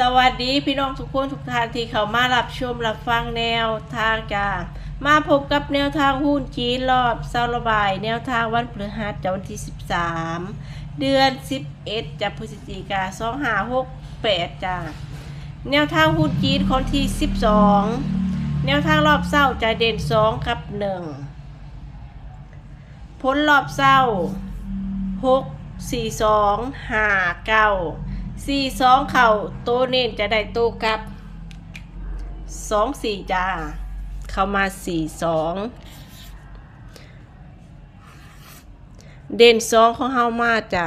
สวัสดีพี่น้องทุกคนทุกท่านที่เข้ามารับชมรับฟังแนวทางจ้ามาพบกับแนวทางหุ้นจีนรอบเซาระบาย แนวทางวันพฤหัสจะวันที่ 13 เดือน 11จากพฤศจิกา2568จ้าแนวทางหุ้นจีนคนที่ 12 แนวทางรอบเศร้าจะเด่น 2 กับ 1 ผลรอบเศร้า 6 4 2 5 9 สี่สองเข่าโตเน้นจะได้โตกับสองสี่จ้า เข้ามาสี่สองเด่นสองของเฮามาจ้า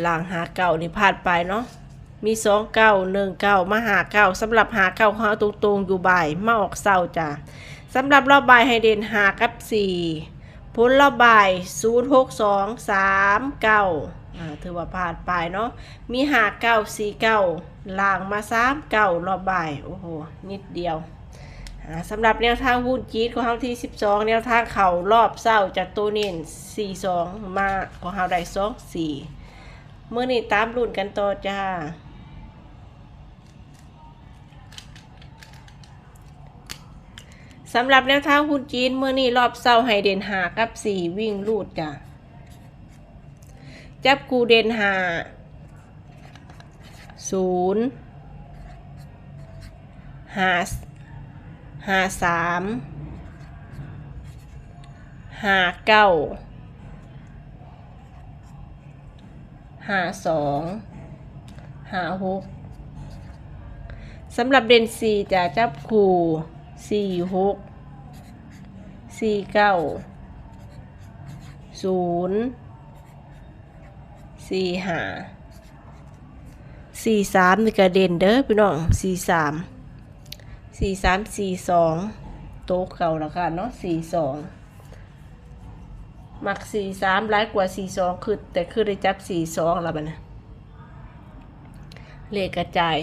หลังหาเก่านี่พลาดไปเนาะมีสองเก้าหนึ่งเก้ามาหาเก้าสำหรับหาเก้าของเฮาตรงๆอยู่บ่ายมาออกเศร้าจ้าสำหรับรอบบ่ายให้เด่นหากับสี่ ผลรอบบ่ายศูนย์หกสองสามเก้าถือว่าผ่านไปเนาะ มีหาเก้าสี่เก้าล่างมาสามเก้ารอบบ่าย โอ้โห นิดเดียวสำหรับแนวทางหุ้นจีดของเราที่ 12 แนวทางเข่ารอบเศร้าจากตัวเน้น42 มาของเราได้2 4เมื่อนี้ตามรุ่นกันต่อจ้า สำหรับแนวทางหุ้นจีนเมื่อนี้รอบเศร้าให้เดนหากับ4วิ่งรูดจ้าจับกูเดนหาศูนย์หาหาสามหาเก้าหาสองหาหกสำหรับเดนสี่จะจับคู่ สี่หกสี่เก้าศูนย์สี่ห้าสี่สามนี่กระเด็นเด้อพี่น้องสี่สามสี่สามสี่สองโต๊ะเก่าแล้วกันเนาะสี่สองมักสี่สามร้ายกว่าสี่สองคือแต่คือได้จับสี่สองแล้วมันนะเลขกระจาย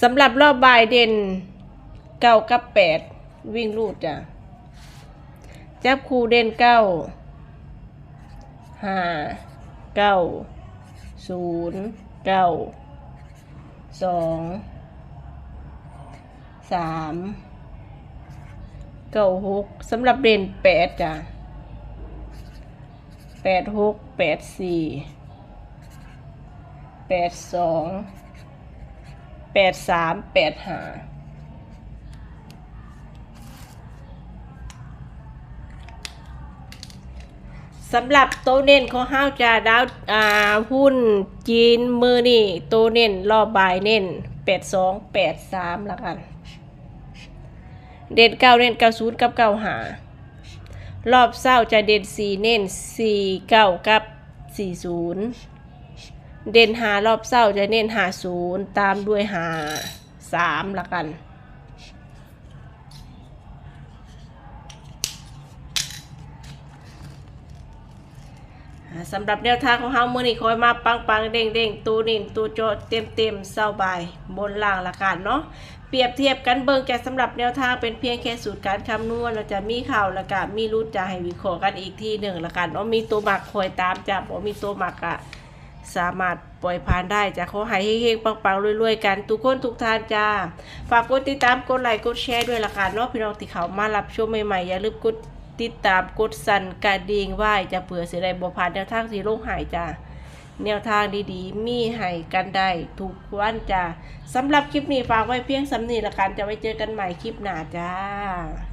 สำหรับรอบบ่ายเด่น เก้ากับแปดวิ่งรูดจ้ะจับคู่เด่นเก้าห้าเก้าศูนย์เก้าสองสามเก้าหกสำหรับเด่นแปดจ้ะแปดหกแปดสี่แปดสองแปดสามแปดห้า สำหรับโตเน้นของห้าวจะดาวอ่าหุ้นจีนมือนี่โตเน้นรอบบ่ายเน้นแปดสองแปดสามละกัน เด่นเก้าเน้นเก้าศูนย์กับเก้าหารอบเศร้าจะเด่นสี่เน้นสี่เก้ากับสี่ศูนย์เด่นหารอบเศร้าจะเน้นหาศูนย์ตามด้วยหาสามละกัน สำหรับแนวทางของเฮามื้อนี้คอยมาปังปังเด้งเด้งตูนินตูโจเต็มเต็มเศร้าบายบนล่างละกันเนาะเปรียบเทียบกันเบิ่งแกสำหรับแนวทางเป็นเพียงแค่สูตรการคำนวณเราจะมีข่าวล้วก็มีรูดจะให้วิเคราะห์กันอีกทีหนึ่งละกันเนาะมีตัวหมักคอยตามจับมีตัวหมักอะสามารถปล่อยผ่านได้จะขอให้เฮงๆปังๆรวยๆกันทุกคนทุกท่านจ้า ฝากกดติดตามกดไลค์กดแชร์ด้วยละกันเนาะพี่น้องที่เขามารับชมใหม่ๆอย่าลืมกด ติดตามกดสั่นกระดิ่งไหวจะเผื่อเสียได้บ่ผ่านแนวทางสีโลกหายจ้าแนวทางดีๆ มีให้กันได้ทุกวันจ้าสำหรับคลิปนี้ฝากไว้เพียงสำนีละกันจะไว้เจอกันใหม่คลิปหน้าจ้า